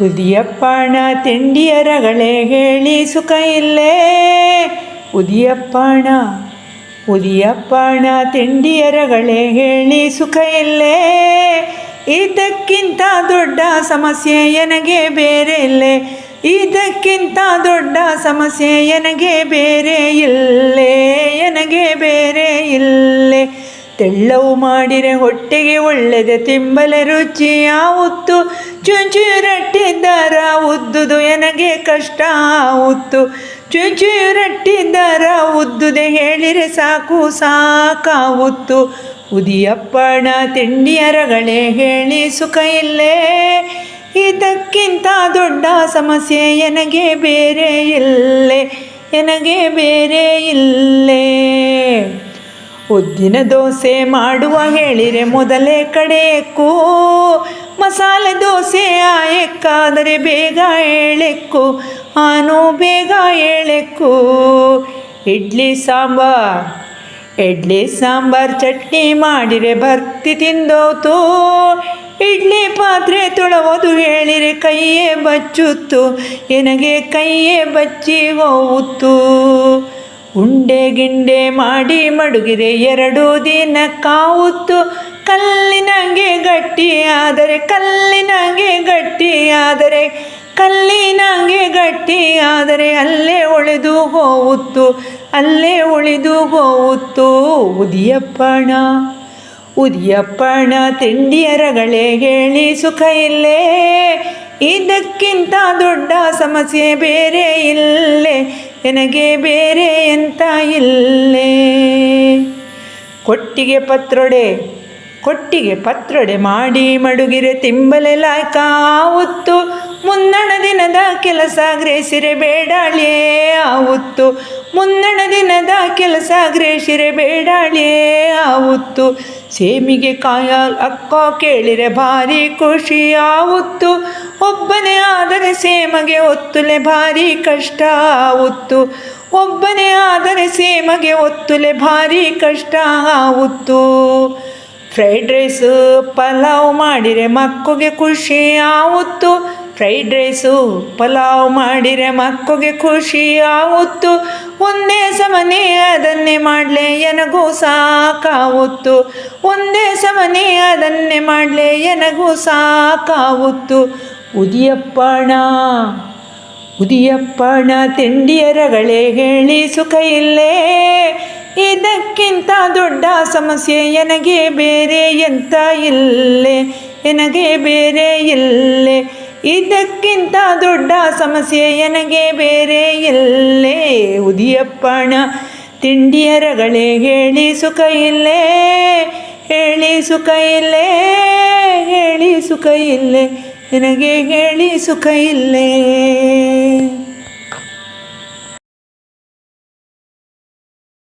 ಉದಿಯಪ್ಪಣ ತಿಂಡಿಯರಗಳೇ ಹೇಳಿ ಸುಖ ಇಲ್ಲೇ ಉದಿಯಪ್ಪಣ ಉದಿಯಪ್ಪಣ ತಿಂಡಿಯರಗಳೇ ಹೇಳಿ ಸುಖ ಇಲ್ಲೇ ಇದಕ್ಕಿಂತ ದೊಡ್ಡ ಸಮಸ್ಯೆ ನನಗೆ ಬೇರೆ ಇಲ್ಲೇ ಇದಕ್ಕಿಂತ ದೊಡ್ಡ ಸಮಸ್ಯೆ ನನಗೆ ಬೇರೆ ಇಲ್ಲೇ ನನಗೆ ಬೇರೆ ಇಲ್ಲೇ ತೆಳ್ಳವು ಮಾಡಿರೆ ಹೊಟ್ಟೆಗೆ ಒಳ್ಳೆದೆ, ತಿಂಬಲೆ ರುಚಿ ಆವುತ್ತು ಚುಂಚುರಟ್ಟಿದ್ದಾರ ಉದ್ದುದು ನನಗೆ ಕಷ್ಟ ಆವುತ್ತು ಚುಂಚುರಟ್ಟಿದ್ದಾರ ಉದ್ದುದೆ ಹೇಳಿರೆ ಸಾಕು ಸಾಕಾವುತ್ತು. ಉದಿಯಪ್ಪಣ ತಿಂಡಿಯರಗಳೇ ಹೇಳಿ ಸುಖ ಇಲ್ಲೇ. ಇದಕ್ಕಿಂತ ದೊಡ್ಡ ಸಮಸ್ಯೆ ನನಗೆ ಬೇರೆ ಇಲ್ಲೇ ನನಗೆ ಬೇರೆ ಇಲ್ಲೇ. ಉದ್ದಿನ ದೋಸೆ ಮಾಡುವ ಹೇಳಿರೆ ಮೊದಲೇ ಕಡೆಯಕ್ಕು. ಮಸಾಲೆ ದೋಸೆ ಆಯಕ್ಕಾದರೆ ಬೇಗ ಏಳೆಕ್ಕು. ಆನು ಬೇಗ ಏಳೆಕ್ಕು. ಇಡ್ಲಿ ಸಾಂಬಾರ್. ಇಡ್ಲಿ ಸಾಂಬಾರ್ ಚಟ್ನಿ ಮಾಡಿರೆ ಭರ್ತಿ ತಿಂದೋತು. ಇಡ್ಲಿ ಪಾತ್ರೆ ತೊಳವದು ಹೇಳಿರೆ ಕೈಯೇ ಬಚ್ಚುತ್ತು. ಎನಗೆ ಕೈಯೇ ಬಚ್ಚಿ ಹೋಗುತ್ತು ಉಂಡೆ ಗಿಂಡೆ ಮಾಡಿ ಮಡುಗಿದೆ ಎರಡು ದಿನ ಕಾವುತ್ತು. ಕಲ್ಲಿನಂಗೆ ಗಟ್ಟಿ ಆದರೆ ಕಲ್ಲಿನಂಗೆ ಗಟ್ಟಿಯಾದರೆ ಕಲ್ಲಿನಂಗೆ ಗಟ್ಟಿ ಆದರೆ ಅಲ್ಲೇ ಉಳಿದು ಹೋಗುತ್ತು ಅಲ್ಲೇ ಉಳಿದು ಹೋಗುತ್ತು ಉದಿಯಪ್ಪಣ ಉದಿಯಪ್ಪಣ ತಿಂಡಿಯರಗಳೇ ಹೇಳಿ ಸುಖ ಇಲ್ಲೇ. ಇದಕ್ಕಿಂತ ದೊಡ್ಡ ಸಮಸ್ಯೆ ಬೇರೆ ಇಲ್ಲೇ. ನನಗೆ ಬೇರೆ ಎಂತ ಇಲ್ಲೇ? ಕೊಟ್ಟಿಗೆ ಪತ್ರೊಡೆ ಕೊಟ್ಟಿಗೆ ಪತ್ರೊಡೆ ಮಾಡಿ ಮಡುಗಿರೆ ತಿಂಬಲೆ ಲಾಯ್ಕ ಆವುತ್ತು ಮುನ್ನಣ ದಿನದ ಕೆಲಸ ಗ್ರೇಸಿರೆ ಬೇಡಾಳಿಯೇ? ಆವತ್ತು ಮುನ್ನಣ ದಿನದ ಕೆಲಸ ಗ್ರೇಸಿರೆ ಬೇಡಾಳಿಯೇ? ಆವುತ್ತು ಸೇಮಿಗೆ ಕಾಯ ಅಕ್ಕ ಕೇಳಿರೆ ಭಾರಿ ಖುಷಿ ಆವುತ್ತು ಒಬ್ಬನೇ ಆದರೆ ಸೇಮಗೆ ಒತ್ತುಲೆ ಭಾರಿ ಕಷ್ಟ ಆವುತ್ತು ಒಬ್ಬನೇ ಆದರೆ ಸೇಮಗೆ ಒತ್ತುಲೆ ಭಾರಿ ಕಷ್ಟ ಆವುತ್ತು ಫ್ರೈಡ್ ರೈಸ್ ಪಲಾವ್ ಮಾಡಿರೆ ಮಕ್ಕಳಿಗೆ ಖುಷಿ ಆವುತ್ತು ಫ್ರೈಡ್ ರೈಸು ಪಲಾವ್ ಮಾಡಿರೆ ಮಕ್ಕಳಿಗೆ ಖುಷಿ ಆವತ್ತು. ಒಂದೇ ಸಮನೆ ಅದನ್ನೇ ಮಾಡಲೆ ಎನಗೂ ಸಾಕಾವತ್ತು. ಒಂದೇ ಸಮನೆ ಅದನ್ನೇ ಮಾಡಲೆ ಎನಗೂ ಸಾಕಾವತ್ತು. ಉದಿಯಪ್ಪಣ ಉದಿಯಪ್ಪಣ ತಿಂಡಿಯರಗಳೇ ಹೇಳಿ ಸುಖ ಇಲ್ಲೇ. ಇದಕ್ಕಿಂತ ದೊಡ್ಡ ಸಮಸ್ಯೆ ನನಗೆ ಬೇರೆ ಎಂತ ಇಲ್ಲೇ. ನನಗೆ ಬೇರೆ ಇಲ್ಲೇ. ಇದಕ್ಕಿಂತ ದೊಡ್ಡ ಸಮಸ್ಯೆ ನನಗೆ ಬೇರೆ ಇಲ್ಲೇ. ಉದಿಯಪ್ಪಣ ತಿಂಡಿಯರಗಳೇ ಹೇಳಿ ಸುಖ ಇಲ್ಲೇ, ಹೇಳಿ ಸುಖ ಇಲ್ಲೇ, ಹೇಳಿ ಸುಖ ಇಲ್ಲೇ ನನಗೆ ಹೇಳಿ ಸುಖ ಇಲ್ಲೇ.